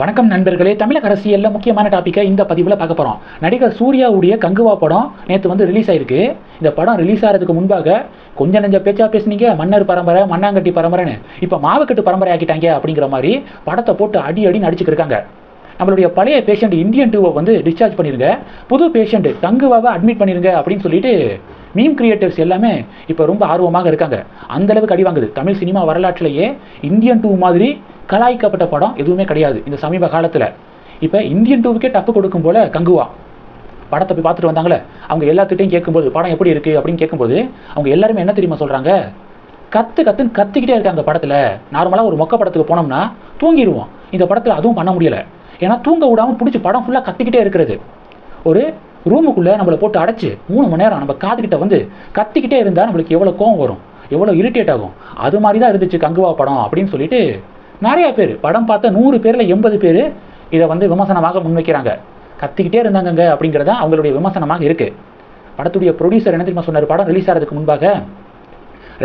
வணக்கம் நண்பர்களே. தமிழக அரசியலில் முக்கியமான டாப்பிக்கை இந்த பதிவில் பார்க்க போகிறோம் நடிகர் சூர்யாவுடைய கங்குவா படம் நேற்று வந்து ரிலீஸ் ஆயிருக்கு. இந்த படம் ரிலீஸ் ஆகிறதுக்கு முன்பாக கொஞ்சம் நெஞ்ச பேச்சா பேசுனீங்க மன்னர் பரம்பரை மண்ணாங்கட்டி பரம்பரைன்னு. இப்போ மாவுக்கட்டு பரம்பரை ஆக்கிட்டாங்க அப்படிங்கிற மாதிரி படத்தை போட்டு அடி அடி நடிச்சுக்கிருக்காங்க நம்மளுடைய பழைய பேஷண்ட் இந்தியன் டூவை வந்து டிஸ்சார்ஜ் பண்ணிருங்க. புது பேஷண்ட் தங்குவாவை அட்மிட் பண்ணிருங்க அப்படின்னு சொல்லிட்டு மீம் கிரியேட்டர்ஸ் எல்லாமே இப்போ ரொம்ப ஆர்வமாக இருக்காங்க. அந்த அளவுக்கு அடி வாங்குது. தமிழ் சினிமா வரலாற்றிலேயே இந்தியன் டூ மாதிரி கலாய்க்கப்பட்ட படம் எதுவுமே கிடையாது. இந்த சமீப காலத்தில். இப்போ இந்தியன் டூவுக்கே டப்பு கொடுக்கும் போல கங்குவா. படத்தை போய் பார்த்துட்டு வந்தாங்களே. அவங்க எல்லாத்துட்டையும் கேட்கும்போது படம் எப்படி இருக்குது அப்படின்னு கேட்கும்போது அவங்க எல்லாருமே என்ன தெரியுமா சொல்கிறாங்க கத்து கத்துன்னு கத்திக்கிட்டே இருக்காங்க படத்தில். நார்மலாக ஒரு மொக்க படத்துக்கு போனோம்னா தூங்கிடுவோம் இந்த படத்தில் அதுவும் பண்ண முடியலை. ஏன்னா தூங்க விடாமல் பிடிச்சி படம் ஃபுல்லாக கத்திக்கிட்டே இருக்கிறது. ஒரு ரூமுக்குள்ளே நம்மளை போட்டு அடைச்சு மூணு மணி நேரம் நம்ம காதுகிட்ட வந்து கத்திக்கிட்டே இருந்தால் நம்மளுக்கு எவ்வளோ கோவம் வரும். எவ்வளோ இரிட்டேட் ஆகும். அது மாதிரி தான் இருந்துச்சு கங்குவா படம் அப்படின்னு சொல்லிட்டு நிறையா பேர். படம் பார்த்த நூறு பேரில் எண்பது பேர் இதை வந்து விமர்சனமாக முன்வைக்கிறாங்க. கத்திக்கிட்டே இருந்தாங்கங்க அப்படிங்கிறதா அவங்களுடைய விமர்சனமாக இருக்குது படத்துடைய ப்ரொடியூசர் என்ன தெரியுமா சொன்னார்? படம் ரிலீஸ் ஆகிறதுக்கு முன்பாக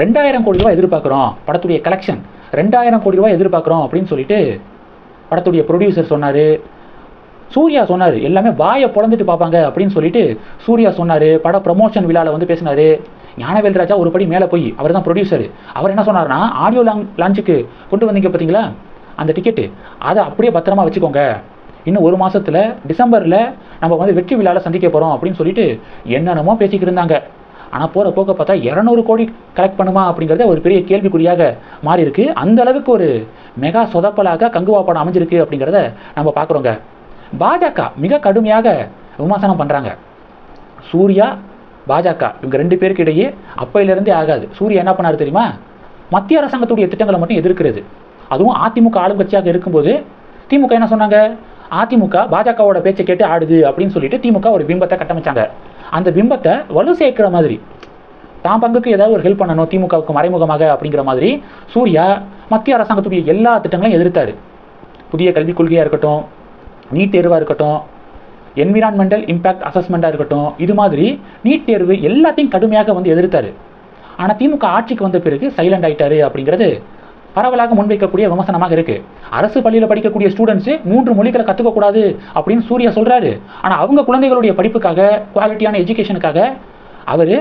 ரெண்டாயிரம் கோடி ரூபாய் எதிர்பார்க்குறோம். படத்துடைய கலெக்ஷன் ரெண்டாயிரம் கோடி ரூபாய் எதிர்பார்க்குறோம் அப்படின்னு சொல்லிட்டு படத்துடைய ப்ரொடியூசர் சொன்னார். சூர்யா சொன்னார் எல்லாமே வாயை பிறந்துட்டு பார்ப்பாங்க அப்படின்னு சொல்லிட்டு சூர்யா சொன்னார். பட ப்ரமோஷன் விழாவில் வந்து பேசினார். ஞானவேல் ராஜா ஒரு படி மேலே போய் அவர் தான் ப்ரொடியூசர் அவர் என்ன சொன்னார்னா ஆடியோ லாங் லான்ச்சுக்கு கொண்டு வந்தீங்க பார்த்தீங்களா? அந்த டிக்கெட்டு அதை அப்படியே பத்திரமா வச்சுக்கோங்க. இன்னும் ஒரு மாதத்தில் டிசம்பரில் நம்ம வந்து வெற்றி விழாவில் சந்திக்க போகிறோம் அப்படின்னு சொல்லிட்டு என்னென்னமோ பேசிக்கிட்டு இருந்தாங்க. ஆனால் போகிற போக்க பார்த்தா இரநூறு கோடி கலெக்ட் பண்ணுமா அப்படிங்கிறத ஒரு பெரிய கேள்விக்குறியாக மாறி இருக்கு அந்த அளவுக்கு ஒரு மெகா சொதப்பலாக கங்குவா படம் அமைஞ்சிருக்கு அப்படிங்கிறத நம்ம பார்க்குறோங்க. பாஜக மிக கடுமையாக விமர்சனம் பண்ணுறாங்க சூர்யா பாஜக இவங்க ரெண்டு பேருக்கு இடையே அப்பையிலிருந்தே ஆகாது. சூரிய என்ன பண்ணாரு தெரியுமா? மத்திய அரசாங்கத்துடைய திட்டங்களை மட்டும் எதிர்க்கிறது. அதுவும் அதிமுக ஆளுங்கட்சியாக இருக்கும்போது திமுக என்ன சொன்னாங்க? அதிமுக பாஜகவோட பேச்சை கேட்டு ஆடுது அப்படின்னு சொல்லிட்டு திமுக ஒரு பிம்பத்தை கட்டமைச்சாங்க. அந்த பிம்பத்தை வலு சேர்க்கிற மாதிரி தான் பங்குக்கு ஏதாவது ஒரு ஹெல்ப் பண்ணணும் திமுகவுக்கு மறைமுகமாக அப்படிங்கிற மாதிரி சூர்யா மத்திய அரசாங்கத்துடைய எல்லா திட்டங்களையும் எதிர்த்தாரு. புதிய கல்விக் கொள்கையாக இருக்கட்டும் நீட் தேர்வாக இருக்கட்டும் என்விரான்மெண்டல் இம்பாக்ட் அசஸ்மெண்ட்டாக இருக்கட்டும் இது மாதிரி நீட் தேர்வு எல்லாத்தையும் கடுமையாக வந்து எதிர்த்தார். ஆனால் திமுக ஆட்சிக்கு வந்த பிறகு சைலண்ட் ஆயிட்டாரு அப்படிங்கிறது பரவலாக முன்வைக்கக்கூடிய விமர்சனமாக இருக்கு. அரசு பள்ளியில் படிக்கக்கூடிய ஸ்டூடெண்ட்ஸ் மூன்று மொழிகளை கற்றுக்கக்கூடாது அப்படின்னு சூர்யா சொல்கிறாரு ஆனால் அவங்க குழந்தைகளுடைய படிப்புக்காக குவாலிட்டியான எஜுகேஷனுக்காக அவர்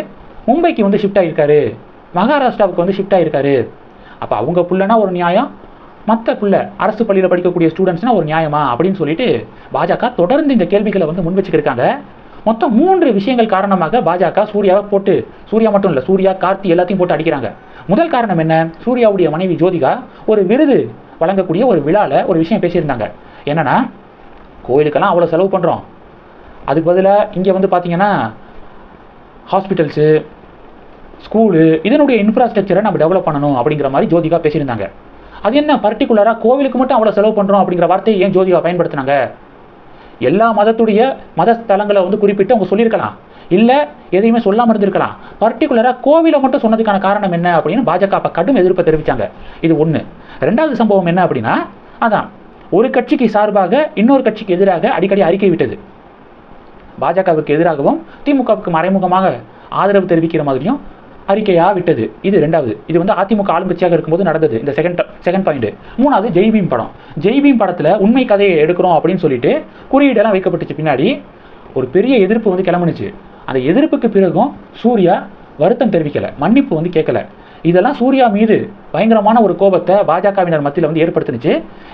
மும்பைக்கு வந்து ஷிஃப்ட் ஆகியிருக்காரு மகாராஷ்டிராவுக்கு வந்து ஷிஃப்ட் ஆகியிருக்காரு அப்போ அவங்க புள்ளனா ஒரு நியாயம் மற்ற புள்ள அரசு பள்ளியில் படிக்கக்கூடிய ஸ்டூடெண்ட்ஸ்னா ஒரு நியாயமா அப்படின்னு சொல்லிட்டு பாஜக தொடர்ந்து இந்த கேள்விகளை வந்து முன் வச்சுக்கிருக்காங்க. மொத்தம் மூன்று விஷயங்கள் காரணமாக பாஜக சூர்யாவை போட்டு சூர்யா மட்டும் இல்லை சூர்யா கார்த்தி எல்லாத்தையும் போட்டு அடிக்கிறாங்க. முதல் காரணம் என்ன? சூர்யாவுடைய மனைவி ஜோதிகா ஒரு விருது வழங்கக்கூடிய ஒரு விழாவில் ஒரு விஷயம் பேசியிருந்தாங்க. என்னன்னா கோயிலுக்கெல்லாம் அவ்வளோ செலவு பண்ணுறோம் அதுக்கு பதிலாக இங்கே வந்து பார்த்தீங்கன்னா ஹாஸ்பிட்டல்ஸு ஸ்கூலு இதனுடைய இன்ஃப்ராஸ்ட்ரக்சரை நம்ம டெவலப் பண்ணணும் அப்படிங்கிற மாதிரி ஜோதிகா பேசியிருந்தாங்க. அது என்ன பர்டிகுலராக கோவிலுக்கு மட்டும் அவ்வளோ செலவு பண்ணுறோம் அப்படிங்கிற வார்த்தையை ஏன் ஜோதிகா பயன்படுத்தினாங்க? எல்லா மதத்துடைய மத ஸ்தலங்களை வந்து குறிப்பிட்டு அவங்க சொல்லியிருக்கலாம். இல்லை எதையுமே சொல்லாமல் இருந்திருக்கலாம். பர்டிகுலராக கோவிலை மட்டும் சொன்னதுக்கான காரணம் என்ன அப்படின்னு பாஜக அப்போ கடும் எதிர்ப்பை தெரிவித்தாங்க இது ஒன்று ரெண்டாவது சம்பவம் என்ன அப்படின்னா அதான் ஒரு கட்சிக்கு சார்பாக இன்னொரு கட்சிக்கு எதிராக அடிக்கடி அறிக்கை விட்டது. பாஜகவுக்கு எதிராகவும் திமுகவுக்கு மறைமுகமாக ஆதரவு தெரிவிக்கிற மாதிரியும் அறிக்கையா விட்டது இது ரெண்டாவது இது வந்து அதிமுக ஆளுங்கட்சியாக இருக்கும்போது நடந்தது. இந்த செகண்ட் செகண்ட் பாயிண்ட் மூணாவது ஜெய்பீம் படம். ஜெய்பீம் படத்தில் உண்மை கதையை எடுக்கிறோம் அப்படின்னு சொல்லிட்டு குறியீடெல்லாம் வைக்கப்பட்டுச்சு பின்னாடி. ஒரு பெரிய எதிர்ப்பு வந்து கிளம்புனுச்சு. அந்த எதிர்ப்புக்கு பிறகும் சூர்யா வருத்தம் தெரிவிக்கல. மன்னிப்பு வந்து கேட்கல. இதெல்லாம் சூர்யா மீது பயங்கரமான ஒரு கோபத்தை பாஜகவினர் மத்தியில் வந்து ஏற்படுத்துனுச்சு.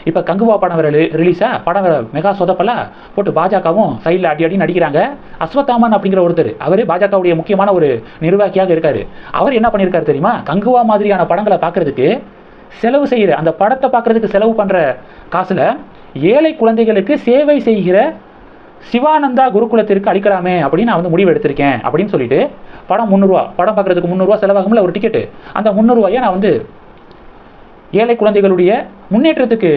இப்போ கங்குவா படம் வேற ரிலீஸா படம் வேற மெகா சொதப்பல? போட்டு பாஜகவும் சைடில் அடி அடி நடிக்கிறாங்க. அஸ்வத்தாமன் அப்படிங்கிற ஒருத்தர் அவர் பாஜகவுடைய முக்கியமான ஒரு நிர்வாகியாக இருக்காரு. அவர் என்ன பண்ணியிருக்காரு தெரியுமா? கங்குவா மாதிரியான படங்களை பார்க்கறதுக்கு செலவு செய்கிற அந்த படத்தை பார்க்கறதுக்கு செலவு பண்ணுற காசில் ஏழை குழந்தைகளுக்கு சேவை செய்கிற சிவானந்தா குருகுலத்திற்கு அளிக்கலாமே அப்படின்னு நான் வந்து முடிவு எடுத்திருக்கேன் அப்படின்னு சொல்லிட்டு படம் முந்நூறுரூவா படம் பார்க்குறதுக்கு முந்நூறுரூவா செலவாகும்ல ஒரு டிக்கெட்டு அந்த முந்நூறுரூவாயை நான் வந்து ஏழை குழந்தைகளுடைய முன்னேற்றத்துக்கு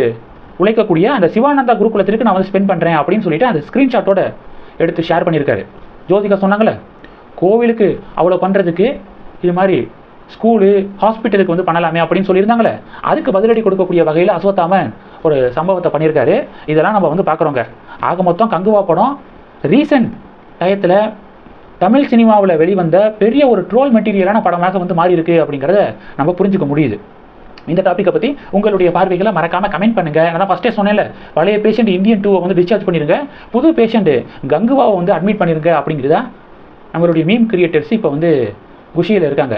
உழைக்கக்கூடிய அந்த சிவானந்தா குருகுலத்திற்கு நான் வந்து ஸ்பெண்ட் பண்ணுறேன் அப்படின்னு சொல்லிட்டு அந்த ஸ்க்ரீன்ஷாட்டோட எடுத்து ஷேர் பண்ணியிருக்காரு. ஜோதிகா சொன்னாங்களே கோவிலுக்கு அவ்வளோ பண்ணுறதுக்கு இது மாதிரி ஸ்கூலு ஹாஸ்பிட்டலுக்கு வந்து பண்ணலாமே அப்படின்னு சொல்லியிருந்தாங்களே அதுக்கு பதிலடி கொடுக்கக்கூடிய வகையில் அஸ்வத்தாமன் ஒரு சம்பவத்தை பண்ணியிருக்காரு. இதெல்லாம் நம்ம வந்து பார்க்குறோங்க. ஆக மொத்தம் கங்குவா படம் ரீசன்ட் டயத்தில் தமிழ் சினிமாவில் வெளிவந்த பெரிய ஒரு ட்ரோல் மெட்டீரியலான படமாக வந்து மாறி இருக்கு அப்படிங்கிறத நம்ம புரிஞ்சுக்க முடியுது. இந்த டாப்பிக்கை பற்றி உங்களுடைய பார்வைகளை மறக்காமல் கமெண்ட் பண்ணுங்கள் நான் ஃபஸ்ட்டே சொன்னேன்ல பழைய பேஷண்ட் இந்தியன் டூவை வந்து டிஸ்சார்ஜ் பண்ணிடுங்க புது பேஷண்ட்டு கங்குவாவை வந்து அட்மிட் பண்ணிருங்க அப்படிங்கிறதா நம்மளுடைய மீம் கிரியேட்டர்ஸ் இப்போ வந்து குஷியில் இருக்காங்க.